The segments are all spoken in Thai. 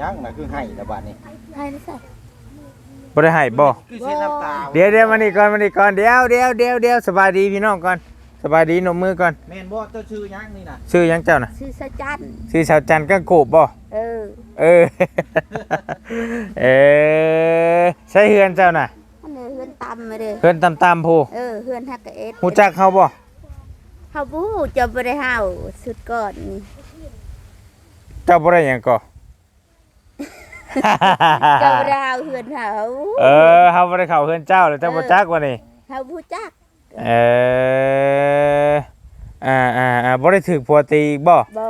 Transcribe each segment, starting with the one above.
ยังน่ะคือให้ละบาดนี้ให้ได้ใส่บ่ได้ให้บ่ คือเส้นน้ำตาเดี๋ยวเดี๋ยวมานี่ก่อนมานี่ก่อนเดี๋ยวเดี๋ยวเดี๋ยวเดี๋ยวสบายดีพี่น้องก่อนสบายดีนมมือก่อนแม่นบ่เจ้าชื่อยังนี่น่ะชื่อหยังเจ้าน่ะชื่อสะจันชื่อชาวจันทร์กังโกบบ่เออเออ เออใช่เฮือนเจ้าน่ะอันนี้เฮือนตำมาเด้อเฮือนตำตำๆผู้เออเฮือนฮักกะเอ็ดฮู้จักเขาบ่เฮาบ่ฮู้จะบ่ได้เฮาสุดก่อนนี่เจ้าบ่ได้หยังก่อ เจ้าบ่ได้เฮาเฮือนเฮาเออเฮาบ่ได้เข้าเฮือนเจ้าเลยเจ้าบ่จักว่านี่เฮาบ่จักเอออ่าอ่าอ่าบ่ได้ถูกผัวตีอีกบ่บ่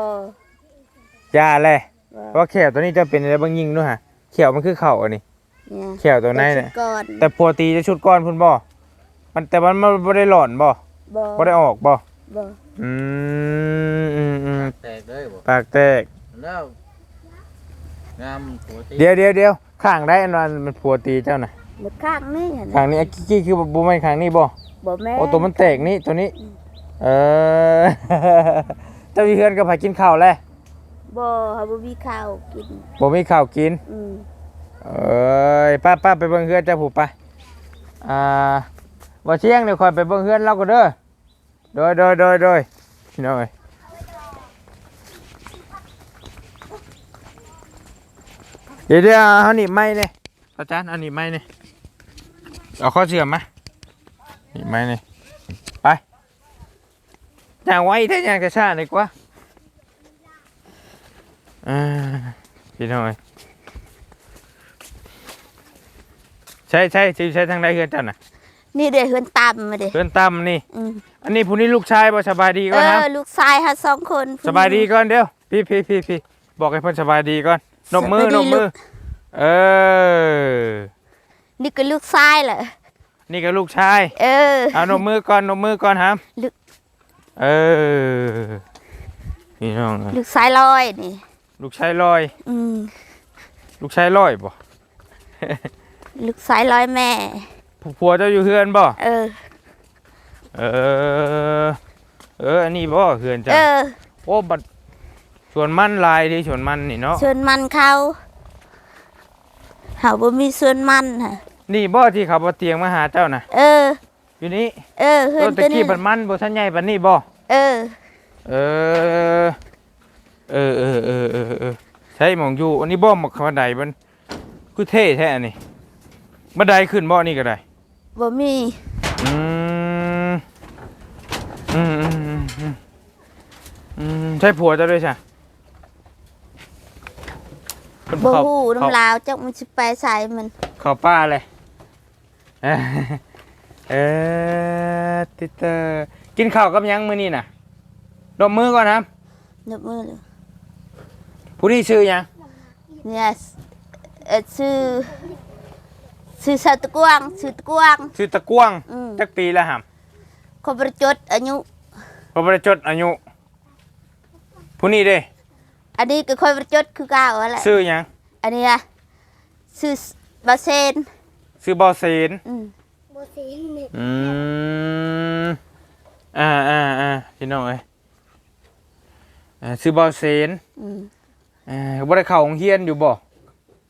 ย่าแลบ่เพราะแขวตัวนี้จะเป็นอะไรบางยิงด้วยฮะแขวมันคือเข่าอันนี้เนี่ยแขวตัวในสุเนี่ยดก่อนแต่ผัวตีจะชุดก้อนพุ่นบ่มันแต่มันมันบ่ได้หล่อนบ่บ่บ่ได้ออกบ่บ่อืมอืมอืมแตกเลยบ่ปากแตกแล้ว งามหัวตีเดี๋ยวเดี๋ยวเดี๋ยวข้างได้อันนั้นมันผัวตีเจ้าน่ะหมดข้างนี่หั่นข้างนี้ไอ้กี้คือบ่แม่นข้างนี้บ่บ่แม่โอ้ตัวมันแตกนี่ตัวนี้ เออ เจ้าพี่เฮือนก็พากินข้าวแล้วบ่เฮาบ่มีข้าวกิน บ่มีข้าวกิน อืมเอ้ยป้าป้าไปเบิ่งเฮือนเจ้าผู้ไปอ่าบ่เที่ยงเดี๋ยวคอยไปเบิ่งเฮือนเราก็เด้อโดยโดยโดยโดยพี่น้องเอ้ย เดี๋ยวเดี๋ยวเอาหนีบไม้เนี่ยอาจารย์เอาหนีบไม้เนี่ยเอาข้อเชื่อมมาหนีบไม้เนี่ยไปอย่างไว้ถ้าอย่างจะช้าเลยกว่าอ่าพี่น้องเอ้ยใช่ใช่ใช่ใช่ทางใดเฮือนเจ้าน่ะนี่เด้เฮือนตำมาเด้เฮือนตั้มนี่อืมอันนี้ผู้นี้ลูกชายบ่สบายดีเอก่อนนะอลูกชายเฮาสองคนสบายดีก่อนเดี๋ยวพี่พี่พี่พี่บอกให้เพิ่นสบายดีก่อน นมมือนมมือ เออ นี่ก็ลูกชายแหละนี่ก็ลูกชาย เออ เอานมมือก่อนนมมือก่อนครับลูกเออ พี่น้องเอ้ยลูกชายลอยนี่ ลูกชายลอย อืมลูกชายลอยบ่ลูกชายลอยแม่ผู้ผัวเจ้าอยู่เฮือนบ่ เออ เออ เออ อันนี้บ่เฮือนจ้ะเออ โอ้บัด สวนมันหลายที่สวนมันนี่เนาะส่วนมันเขาเฮาบ่มีส่วนมันค่ะนี่บ่ที่เขาบ่เตียงมาหาเจ้าน่ะเออ อยู่นี่เออเฮือตันวตะตัวนี้กี้บันมันบ่ทันใหญ่ปานนี้บ่เออ เออเออเออเออเออเออใช่หมองอยู่อันนี้บ่หมกบันไดมันคือเท่แท้อันนี้บันไดขึ้นบ่นี่ก็ได้ บ่มีอืมอืมอืมอืมอืมอืมใช่ผัวเจ้าด้วยใช่ เพิ่นบ่เข้าฮู้เข้าน้ำลาวจักมันสิไปใส่มันเข้าป้าเลยเอ้ยเออติเตอร์กินข้าวกับหยังมื้อนี้น่ะดมมือก่อนนะครับยกมือเลย ผู้นี้ชื่อหยังเนี่ยเออชื่อชื่อสาวตะกวางชื่อตะกวาง ชื่อตะกวงอืม จักปีแล้วหำเขาประจดอายุพอบ่ได้จดอายุผู้นี้เด้ อันนี้ก็ค่อยประจดคือเก่าแหละชื่อหยังอันนี้อะชื่อบาเซนชื่อบ่เซนอืมอืมอ่าอ่าอ่าพี่น้องเอ้ยอ่าชื่อบ่เซนอืมอ่าบ่ได้เข้าโรงเรียนอยู่บ่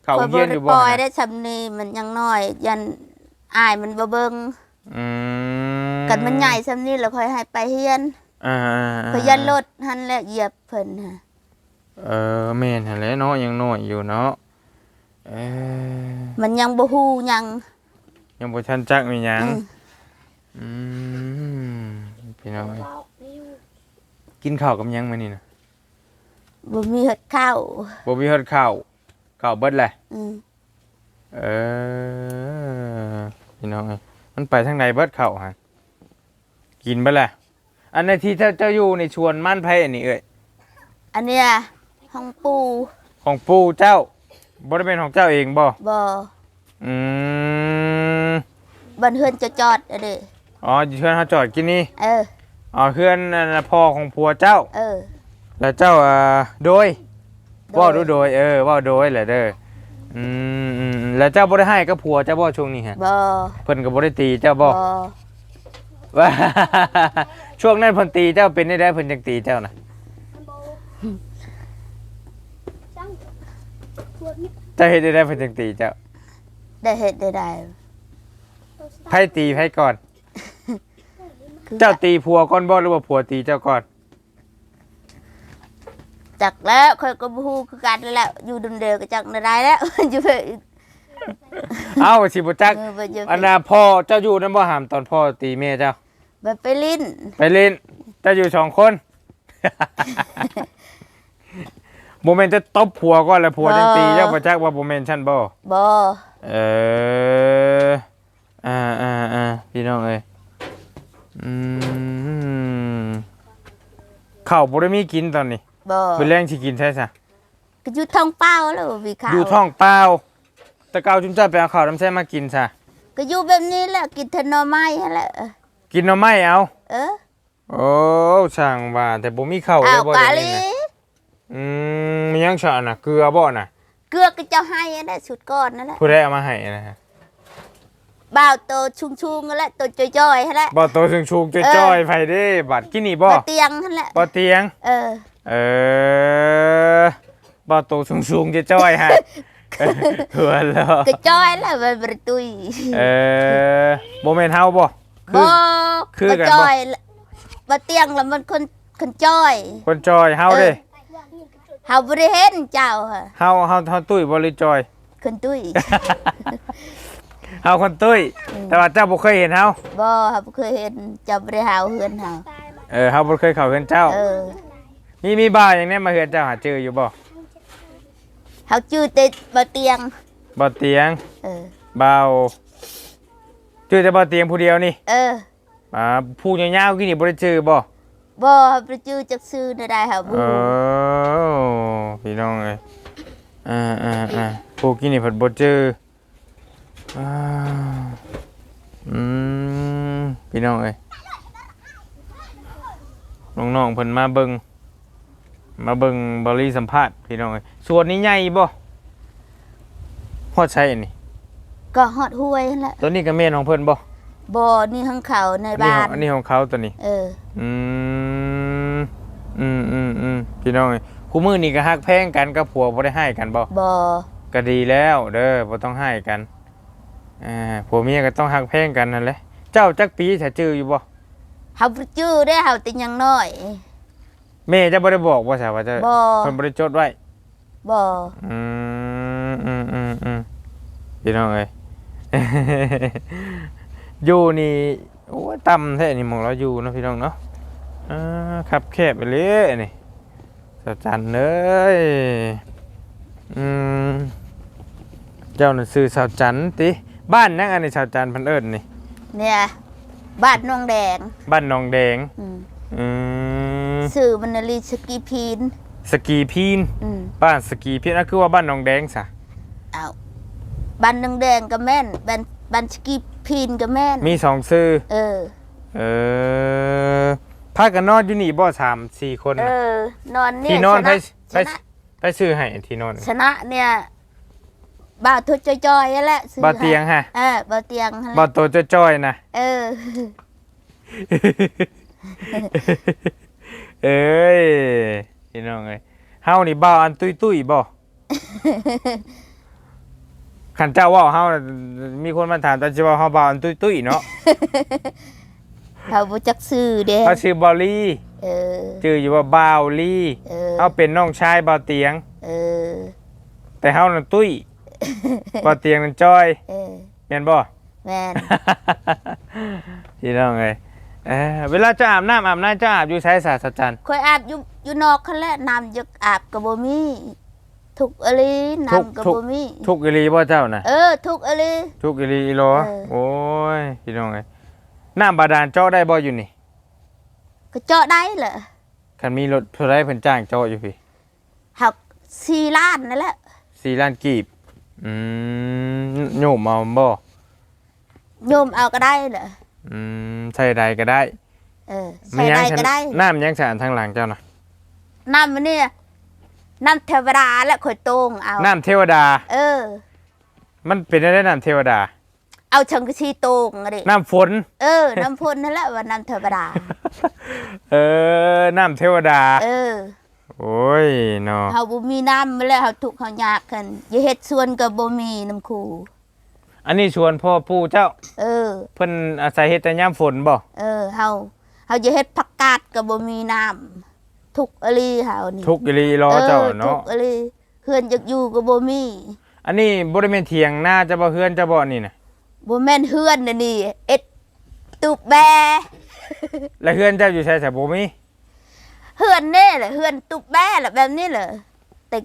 เข้าโรงเรียนอยู่บ่ปล่อยฮะได้ชำนีมันยังน้อย ยันอายมันบ่เบิงอืมกันมันใหญ่ชำนี้แล้วค่อยให้ไปเฮียนอ่าอ่าอ่าเพราะยันรถหันแล้วเหยียบเพิ่นฮะ เออแม่นหั่นแหละเนาะยังน้อยอยู่เนาะเออมันยังบ่ฮู้ยังยังบ่ทันจักมีหยังอืมอืมพี่น้องเอ้ยกินข้าวกับหยังมื้อนี้น่ะบ่มีเฮ็ดข้าวบ่มีฮอดข้าวข้าวเบิดแหละอืมเออพี่น้องเอ้ยมันไปทางไหนเบิดข้าวฮะกินเบิดแหละอันในที่เจ้าเจ้าอยู่ในชวนมั่นไผอันนี้เอ้ยอันเนี้ย ห้องปูของปู่เจ้าบ่ได้เป็นของเจ้าเองบ่บ่อืมบันเฮือนจะจอดอะเด้อ๋ออยู่เพื่อนเขาจอดกินนี่เออ อ๋อเพื่อนนั่นน่ะพ่อของผัวเจ้า เออ แล้วเจ้าอ่าโดยโดยเว่าดูโดย เออเว่าโดยแหละเด้ออืมอืมอืมแล้วเจ้าบ่ได้ให้กับผัวเจ้าบ่ช่วงนี้ฮะบ่เพิ่นก็บ่ได้ตีเจ้าบ่บ่ว่า ช่วงนั้นเพิ่นตีเจ้าเป็นได้ได้เพิ่นจังตีเจ้าน่ะ จ้าเฮ็ดได้ได้เพิ่นจังตีเจ้าได้เห็ดได้ได้ไผตีไผก่อน เจ้าตีผัวก่อนบ่หรือว่าผัวตีเจ้าก่อน จักแล้วค่อยก็บ่ฮู้คือกันนั่นแหล้วอยู่ดมเดียวก็จักได้แล้ว อยู่ไปเอ้าสิบ่จัก เออบ่อยู่อันน่ะพ่อเจ้าอยู่นำบ่หามตอนพ่อตีแม่เจ้าไปไปลิ้น ไปเล่นเจ้าอยู่สองคน โมเมนต์จะตบผัวก่อนแล้วผัวจังตีเจ้าบ่จักว่าโมเมนต์ฉันบ่บ่เอออ่าอ่าอ่าพี่น้องเอ้ยอืมข้าวบ่ได้มีกินตอนนี้บ่เป็นแรงสิกินใช่ซะก็อยู่ท้องเปล่าแล้วมีข้าวอยู่ท้องเปล่าแตะเกาจุ่มจ้าไปเอาข้าวน้ำแซ่มากินซะก็อยู่แบบนี้แหละกินแต่หน่อไม้นั่นแหละกินหน่อไม้เอา เออโอ้ช่างว่าแต่บ่มีข้าวอ้าเลวยบ่กะได้ลีนี่นะ อืมมีหยังชะน่ะเกลือบ่น่ะเกลือก็เจ้าให้อันนั้นสุดก้อนนั่นแหละผู้ใดเอามาให้นะฮะบ่าวโตชุงๆนั่นแหละโตจ้อยๆนั่นแหละบ่โตถึงชูงจะจ้อยไผเด้บัดกินนี่บ่บ่เตียงนั่นแหละบ่เตียง เออ เออบ่โตสูงสูงจะจ้อยฮะเถื่อนแล้วก็จ้อยแล้วมันบ่ได้ตุยเออบ่แม่นเฮาบ่คืบ่อคือกันบ่จ้อยบ่เตียงแล้วมันคนคนจ้อย คนจอยเฮาเด้ เฮาบ่ได้เห็นเจ้าค่ะเฮาเฮาเฮาตุ้ยบ่หรือจอย คนตุ้ย เฮาคนตุ้ยแต่ว่าเจ้าบ่เคยเห็นเฮาบ่เฮาบ่เคยเห็นเจ้าบ่ได้หาเฮือนเฮาเออเฮาบ่เคยเข้าเฮือนเจ้า เออมีมีบ้าอย่างนี้มาเฮือนเจ้าหาเจออยู่บ่เฮาชื่อแต่บ่เตียง บ่เตียงเออเบาเจอแต่บ่เตียงผู้เดียวนี่เออ อ่าผู้ยาวๆกินนี่บ่ได้เจอบ่ บ่เฮาบ่ชื่อจักซื้อได้ได้เฮาบ่เอฮู้อพี่น้องเอ้ยอ่าอ่าอ่าผู้กินนี่เพิ่นบ่เจออ่าอืมพี่น้องเอ้ยน้องๆเพิ่นมาเบิ่งมาเบิ่งบริสัมภาษณ์พี่น้องเอ้ยส่วนนี้ใหญ่บ่ฮอดใช่นี่ก็ฮอดห้วยนั่นแหละตัวนี้ก็แม่นของเพิ่นบ่ บ่นี่ข้างเขาในอันนี้บ้าขอนงอันนี้ของเขาตัวนี้ เออ อืม อืมอืมอืมพี่น้องเอ้ยคู่มือนี่ก็ฮักแพงกันกับผัวบ่ได้ให้กันบ่บ่ก็ดีแล้วเด้อบ่ต้องให้กันอ่าผัวเมียก็ต้องฮักแพงกันนั่นแหละ เจ้าจักปีถ้าจื้ออยู่บ่เฮาบ่ชื่อได้เฮาแต่ยังน้อยแม่จะบ่ได้บอกว่าซะว่าจะบ่เพิ่นบ่ได้จดไว้บ่อืมอืมอืมอืมพี่น้องเอ้ย อยู่นี่โอ้ยต่ำแท้นี่หมองเราอยู่เนาะพี่น้องเนาะอ่าครับแคบไปเลยนี่สะจันเอ้ยอืมเจ้าน่ะซื้อสาวจันติบ้านนั่งอันนี้สาวจันเพันเอิญนี่เนี่ยบ้านนองแดง บ้านหนองแดงอืมอืมชื่อมันนาลีสกีพีนสกีพีนอืมบ้านสกีพีนนั่นคือว่าบ้านหนองแดงซะเอาบ้านนองแดงก็แม่นบ้านบ้านสกี พีนก็แม่นมีสองซื้อเออ เออพากันนอนอยู่นี่บ่สามสี่คนเอน่ะอ นอนเนี่ยที่นอนชไปนะชไปนะไปซื้อให้ที่นอน ชนะเนี่ยบ่าวทุจจอยๆนั่นแหละซื้อบ่เตียงให้ ฮะเออบ่เตียงนั่นแหบ่ละโตจ้อยๆนะ เออ เอ้ยพี่น้องเอ้ยเฮานี่บ่าวอันตุ้ยๆบ่ ขันเจ้าเว่าเฮาน่ะมีคนมาถามแต่สิว่าเฮาบ่าวอันตุ้ยๆเนาะเขาบ่จักซื้อเด้เขาชื่อบอลลี่เออ ชื่ออยู่ว่าบ่าวลี่เออ เฮาเป็นน้องชายบ่าวเตียง เออ แต่เฮานั่นตุ้ยบ่าวเตียงนั่นจ้อยเออ แม่นบ่ แม่น พี่น้องเอ้ยเออเวลาจะอาบน้ำอาบน้ำจะอาบอยู่ใช้ศาสตราจารย์ค่อยอาบอยู่อยู่นอกคันแหละน้ำยึกอาบก็บ่มี ทุกอหลีน้ำก็บ่มีทุกข์อีหลีบ่เจ้าน่ะ เออ ทุกอหลี ทุกข์อีหลีอีหลอเออ โอ้ยพี่น้องเอ้ยน้ำบาดาลเจาะได้บ่อยู่นี่ก็เจาะได้เหรอคันมีรถเท่าไรเพิ่นจ้างเจาะอยู่พี่หัก4ล้านนั่นแหละ4ล้านกีบอืมโยมเอาบ่โยมเอาก็ได้เหรออืมใส่ใดก็ได้เออใส่ได้ฉัก็ได้น้ำยังสานทางหลังเจ้าน่ะน้ำมันเนี่ย น้ำเทวดาและข่อยโตงเอาน้ำเทวดา เออ มันเป็นได้น้ำเทวดา เอาชังกะชีโตงอะดิน้ำฝน เออ น้ำพ่นนั่นแหละว่าน้ำเทวดา เออ น้ำเทวดา เออโโอ้ยเนาะเฮาบ่มีน้ำมาแล้วเฮาทุกข์เฮายากกันอย่าเฮ็ดสวนก็บ่มีน้ำคูอันนี้ชวนพ่อปู่เจ้า เออ เพิ่นอาศัยเฮ็ดแต่ยามฝนบ่ เออ เฮา เฮาจะเฮ็ดผักกาดก็บ่มีน้ำ ทุกข์อหลีเฮานี่ทุกข์อีหลีรอเจ้าออทุเนาะกข์อหลีเฮือนจักอยู่ก็บ่มีอันนี้บ่ได้แม่นเถียงหน้าเจะบ่เฮือนเจะบ่นี่น่ะบ่แม่นเฮือนน่ะนี่เอ็ดตุบแบ แล้วเฮือนเจ้าอยู่ใช่ซะบ่มีเฮือนแน่แหละเฮือนตุบแบแหละแบบนี้เหรอแต่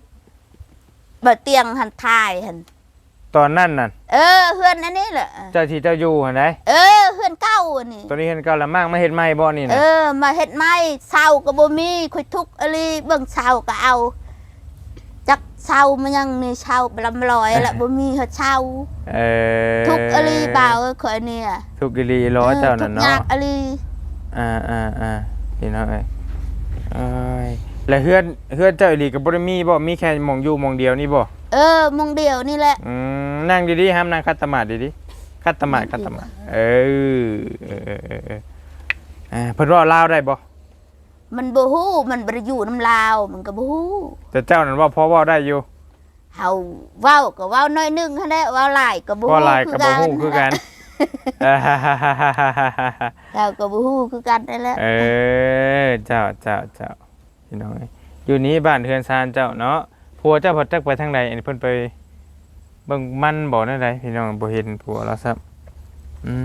บ่เตียงหันทายหัน ตอนนั้นน่ะเออเฮือนอันนี้แหละเจ้าที่เจ้าอยู่หั่นไดเออเฮือนเก่าอันนี้ตอนนี้เฮือนเก่าละมากมาเฮ็ดใหม่บ่นี่เอน่ะอ มาเฮ็ดไม้เสาก็บ่มีคุยทุกข์อหลีเบิ่งเสาก็เอา จักเสามันยังนี่เสาลำลอยละบ่มีเฮาเสาเออทุกข์อหลีบ่าวเอ้ยข่อยเนี่ยทุกข์อีหลีรอเจ้านั่นทุกข์ยาเนาะกอหลีอ่าอ่าอ่าพี่น้องเอ้ยเอ้ยแล้วเฮือนเฮือนเจ้าอีหลีก็บ่ได้มีบ่มีแค่หม่องอยู่หม่องเดียวนี่บ่ เออมองเดียวนี่แหละ อืมนั่งดีๆห้ามนั่งคัตตมาดดีๆคัตตมาดคัตตมาดเออเออเออเออเอออ่าเพิ่นเว่าลาวได้บ่มันบ่ฮู้มันบ่ได้อยู่น้ำลาว มันก็บ่ฮู้แต่เจ้านั่นเว่าพอเว้าได้อยู่เฮาเว้าก็เว้าน้อยหนึงหั่นแหละเว้าหลายก็บ่เว่าฮู้หลายก็บ่ฮู้คือกันอ่าฮ่าฮ่าฮ่าฮ่าฮ่าฮ่าเราก็บ่ฮู้คือกันนั่นแหละ เออเจ้าเจ้าเจ้าพี่น้องเอ้ยอยู่นี้บ้านเฮือนซานเจ้าเนาะ ผัวเจ้าเพิ่นจักไปทางใดอันนี้เพิ่นไปเบิ่งมันบ่นั่นใดพี่น้องบ่เห็นผัวแล้วซับอื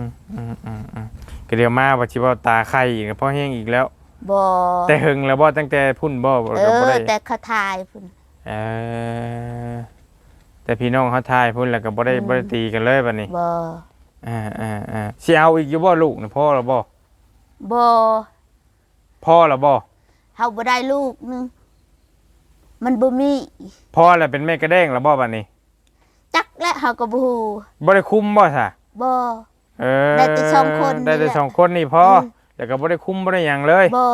มอืมอืมอืมก็เดี๋ยวมาว่าสิเว้าตาไข่อีกเพราะแห้งอีกแล้วบ่แต่หึงแล้วบ่ตั้งแต่พุ่นบ่บ่เอก็บ่อ ได้แต่เขาทายพุ่น เออแต่พี่น้องเขาทายพุ่นแล้วก็บ่ได้อืม บ่ได้ตีกันเลยบัดนี้บ่อ่าอ่าอ่าสิเอาอีกอยู่บ่ลูกน่ะพ่อแล้วบ่บ่พ่อแล้วบ่เฮาบ่ได้ลูกหนึง มันบ่มีพ่อแล้วเป็นแม่กระแดงแล้วบ่บัดนี้ จักและเฮาก็บ่ฮู้บ่ได้คุมบ่ซะบ่ เออได้แต่สองคนได้แต่นี่แหละสองคนนี่พ่ออม แล้วก็บ่ได้คุมบ่ได้หยังเลย บ่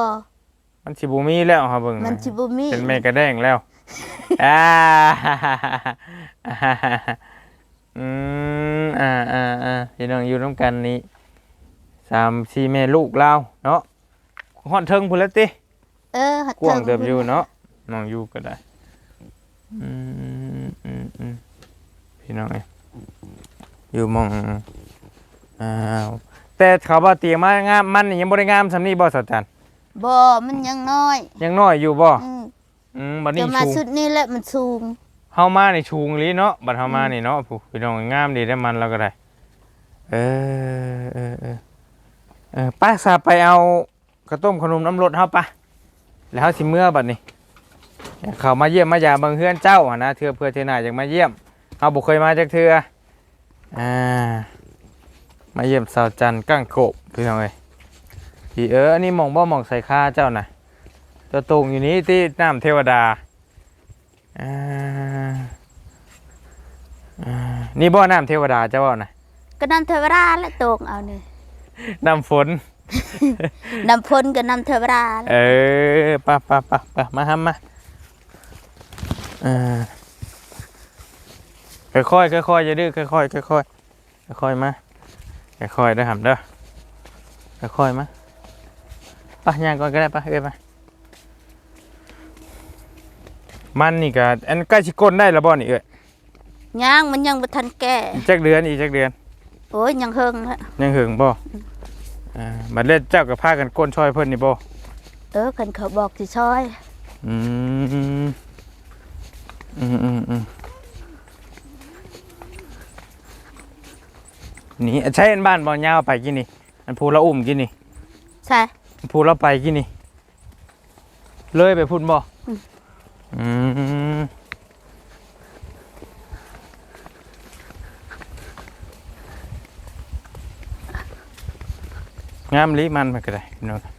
มันสิบ่มีแล้วเฮาเบิ่งมันสิบ่มีเป็นแม่กระแดงแล้วอ่าอืมอ่าอ่าอ่าพี่น้องอยู่ร่วมกันนี่สามสี่แม่ลูกเราเนาะฮอดเทิงพุ่นแล้วติเออหัดกว้างเติบพิ่นอยู่เนาะ น้องอยู่ก็ได้ อืมอืมอืมพี่น้องเอ้ยอยู่หมองอ้าวแต่เขาว่าเตียงมางามมันนี่ยังบ่ได้งามสำนี้บ่สัจจันบ่มันยังน้อย ยังน้อยอยู่บ่อืมอืมบัดนี้จะมาชูงสุดนี้แหละมันสูง เฮามานี่ชูงอีหลีเนาะบัดเฮามานี่เนาะผู้พี่น้องงามดีได้มันแล้วก็ได้ เออเออเออเออป้าสาไปเอาข้าวต้มขนมน้ำรสเฮาปะแล้วเฮาสิเมื่อบัดนี้ เขามาเยี่ยมมายามเบิ่งเฮือนเจ้าหั่นนะเทื่อเพื่อเทื่อหน้าอยากมาเยี่ยมเฮาบ่เคยมาจักเทื่ออ่ามาเยี่ยมสาวจันทร์กั้งโกบพี่น้องเอ้ยพี่เอออันนี้หม่องบ่หม่องใส่ค่าเจ้าน่ะตัวตรงอยู่นี้ที่น้ำเทวดาอ่าอ่านี่บ่น้ำเทวดาเจ้าบ่น่ะก็นำเทวราและตกเอานี่น้ำฝน นำพ้นก็นำเทวราแหละเออปะปะปะปะมาทำมา อ่าค่อยๆค่อยๆอย่าดื้อค่อยๆค่อยๆค่อยๆมาค่อยๆเด้อหำเด้อค่อยๆมาปะย่างก่อนก็ได้ปะเอ้ยปะมันนี่ก็อันใกล้ชิกลได้แล้วบ่นี่เอ้ยย่างมันยังบ่ทันแก่อีกจักเดือนอีกจักเดือน โอ้ยยังเฮิงฮะยังหึงบ่อ่าบัดเล่นเจ้ากับพากันก้นช่อยเพิ่นนี่บ่เออคันเขาบอกสิช่อย อืม อืมอืมอืมนี่ใช้อันบ้านบอลยาวไปกินนี่อันพูเราอุ้มกินนี่ใช่อันพูเราไปกินนี่ เลยไปพุ่นบ่อืม อืมงามลิมันไปก็ได้พี่น้อง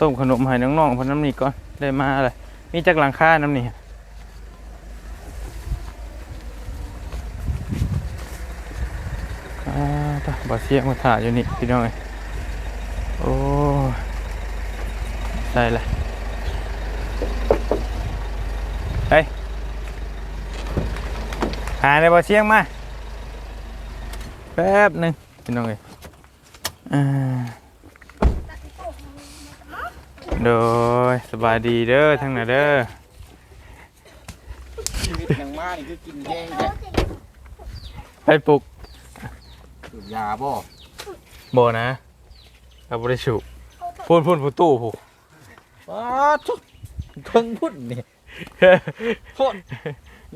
ต้มขนมให้น้องๆพน้ำนี่ก่อนได้มาอะไรมีจากหลังคาน้ำนี่ตาบาเสียมาถ่ายอยู่นี่พี่น้องโอ้ได้เลยไปหาในบาเสียงมา แป๊บหนึ่งพี่น้องเอ้อ โดยสบายดีเด้อทั้งนั้นเด้อชีวิตอย่างมากนี่คือกินแห้งแท้ไปปลุกสูบยาบ่บ่นะเราบ่ได้ฉุพูนพูนผู้ตู้ผู้ว้าทุกเพิ่งพุ่นนี่โคตร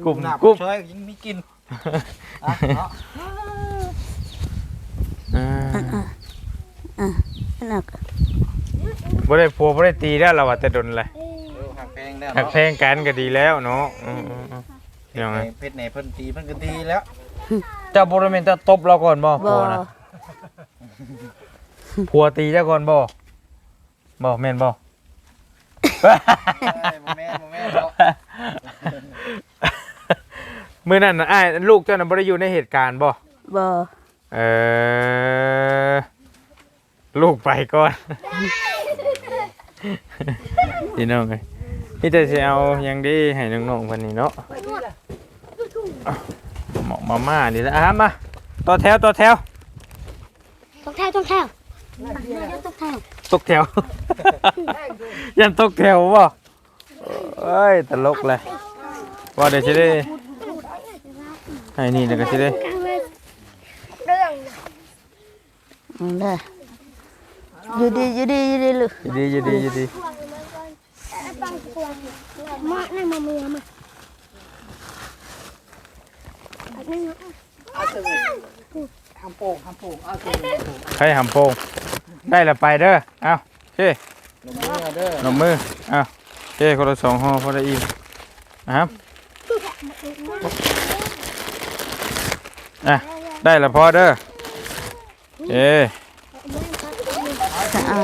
กลุ่มหน้ากลุ่มช่วยยังมีกินอะเนาะอ่านัก บ่ได้พัวบ่ได้ตีแล้วเราว่าแต่ดนเลยเออหักแพงแล้วหักแพงกันก็ดีแล้วเนาะอืมๆๆยังไงเพชรไหนเพิ่นตีเพิ่นก็ตีแล้วเจ้าบ่ได้แม่นจะตบเราก่อนบ่บ่ ผัวนะผัวตีเจ้าก่อนบ่บ่แม่นบ่ เอ้ยบ่แม่นบ่แม่นเนาะมื้อนั้นน่ะอ้ายลูกเจ้าน่ะบ่ได้อยู่ในเหตุการณ์บ่ บ่ เออ ลูกไปก่อน พี่น้องเอ้ยพี่แต่สิเอาหยังดีให้น้องๆเพิ่นนี่เนาะหมอกมาม่านี่ละอะมาต่อแถวต่อแถวต้องแถวต้องแถวต้องแถวตกแถว ยันตกแถวบ่เอ้ยตลกเลยว่าเดี๋ยวจะได้ให้นี่เดี๋ยวก็จะได้เรื่องอืมเด้อ อยู่ดีอยู่ดีอยู่ดีลูกอยินดีอยินดีอยินดีบางควรมาในมาเมือมาอันนี้ใครหำโป่งได้ละไปเด้อเอาโอเคลงมือเด้อลงมือเอาโอเคคนละสองห่อพอได้อิ่มนะครับอะได้ละพอเด้อเอ้ จะเอา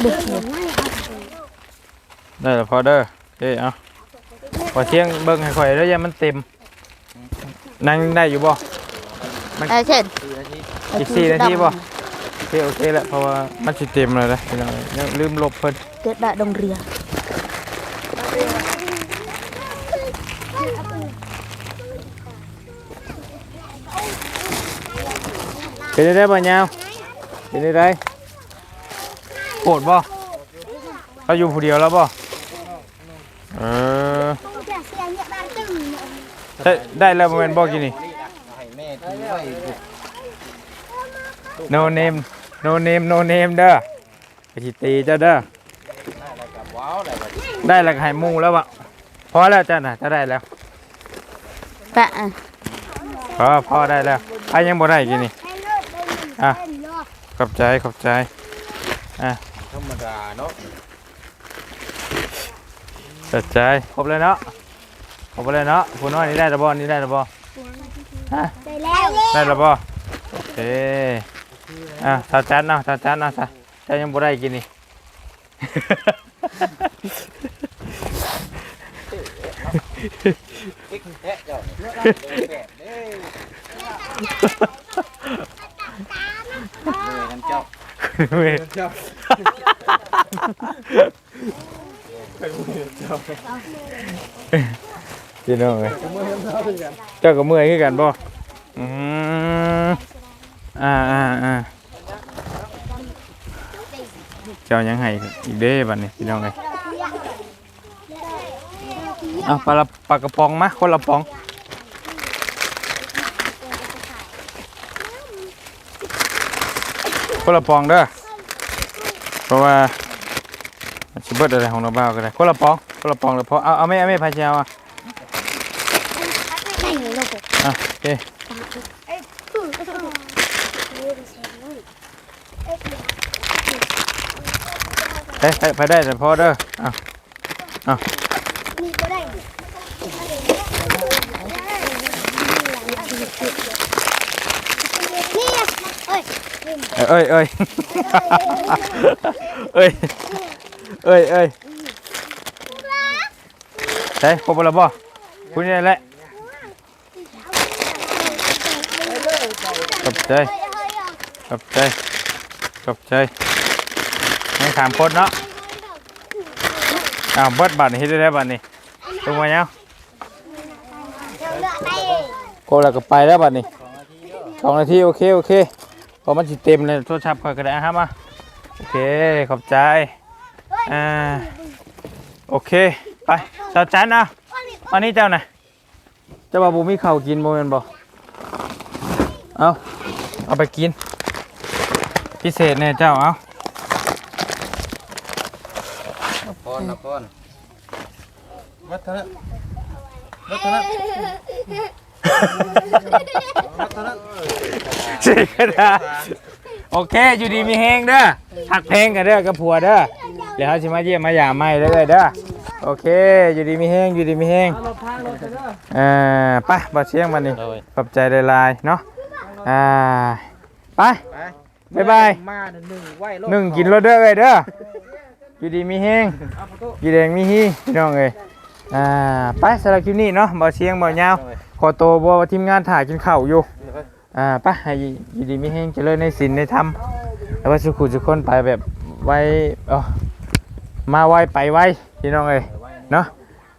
เด็กเด็ก ได้ละพอเด้อโอเคเอาพอเที่ยงเบิ่งให้ข่อยแล้วอยังมันเต็ม นั่งได้อยู่บ่ ไอ้เช่นสี่นาทีอีกสี่นาทีบ่ โอเคโอเคแล้วเพราะว่ามันสิเต็มเลยนะพี่น้องยังลืมลบเพิ่นเกิดได้ดงเรือเป็นได้บ่ยาวเป็นได้โกรธบ่เขาอยู่ผู้เดียวแล้วบ่ เออเสียเสียเนี่ยบ้านตึ้งได้ได้แล้วบ่แม่นบ่กินนี่ ให้แม่ถือไว้บุก no name no name no name เด้อไปสิตีเจ้าเด้อได้แล้วกับว้าวได้แบบได้แล้วก็ให้หมู่แล้วบ่พอแล้วจ้ะน่ะจะได้แล้ว ปะอะพอพอได้แล้วอะยังบ่ได้กินนี่ให้เลิกได้หนึ่งอะเป็นรอบขอบใจขอบใจ ธรรมดาเนาะ ขอบใจครบเลยเนาะครบเลยเนาะผู้น้อยนี่ได้แล้วบ่นี่ได้แล้วบ่ฮะได้แล้วได้แล้วบ่โอเคอะถ้าจัดเนาะถ้าจัดเนาะถ้าถ้ายังบ่ได้กินนี่ติ๊กแทะเจ้านี่แบบเด้อเหนื่อยกันเจ้าเว้ยเจ้าพี่น้องเอ้ยเจ้าก็เมื่อยคือกันบ่อืมอ่าอ่าอ่าเจ้ายังให้อีกเด้บัดนี้พี่น้องเอ้ยเอาปลาละปลากระป๋องมาคนละป๋องคนละป๋องเด้อเพราะว่าชิเบิดอะไรของเราบ้าก็ได้คนละป๋อง คนละป๋องเลยพอเอาเอาไม่เอาไม่พายเจ้าอะได้เลยลูกอะโอเคคือเฮ้ยไปได้แต่พอเด้อเอามีก็ได้นี่เอ้ยเอ้ยเอ้ยเอ้ยเอ้ยเอ้ย เฮ้ยครบแล้วบ่คุณนี่แหละขอบใจขอบใจขอบใจยังสามคนเนาะอ้าวเบิดบัตรเฮ็ดได้แล้วบัตรนี่ลงมาเนาะเดี๋ยวเลือกไปโกแล้วก็ไปแล้วบัตรนี่สองนาทีโอเคโอเคพอมันสิเต็มเลยโทรศัพท์ค่อยก็ได้ครับมาโอเคขอบใจอ่าโอเค ไปเจ้าจันเอาอันนี้เจ้าน่ะเจ้าว่าบุมีข้าวกินโมเมนบ่เอาเอาไปกิน พิเศษเนี่ยเจ้าเอาพรนะพรวัฒนะวัฒนะวัฒนะสิกระดาษโอเคอยู่ดีมีแฮงเด้อหักเพลงกันเด้อกับผัวเด้อเดี๋ยวเขาสิมาเยี่ยมมาหยามใหม่เด้อเด้อ โอเค อยู่ดีมีแฮงอยู่ดีมีแฮงเอ่อไปบ่เชียงมันนี่โดยขอบใจหลายๆเนาะอ่าไปไปบ๊ายบายมาหนึ่งไหวโลหนึ่งกินรถเด้อเอ้ยเด้ออยู่ดีมีแฮงอยู่แดงมีฮีพี่น้องเอ้ยอ่าไปสำหรับคลิปนี้เนาะบ่เชียงบ่ยาวขอโตวบ่ทีมงานถ่ายกินข้าวอยู่อ่าไปให้อยู่ดีมีแห้งเจริญในศีลในธรรมแล้วว่าสุขุทุกคนไปแบบไวเออมาไวไปไว พี่น้องเอ้ยเนาะ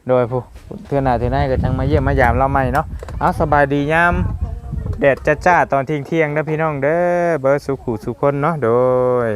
โดยผู้เทื่อหน้าเทื่อหน้าก็จังมาเยี่ยมมายามเราใหม่เนาะเอาสบายดียามแดดจ้าๆตอนเที่ยงๆเด้พี่น้องเด้อเบอร์สุขุสุคนเนาะโดย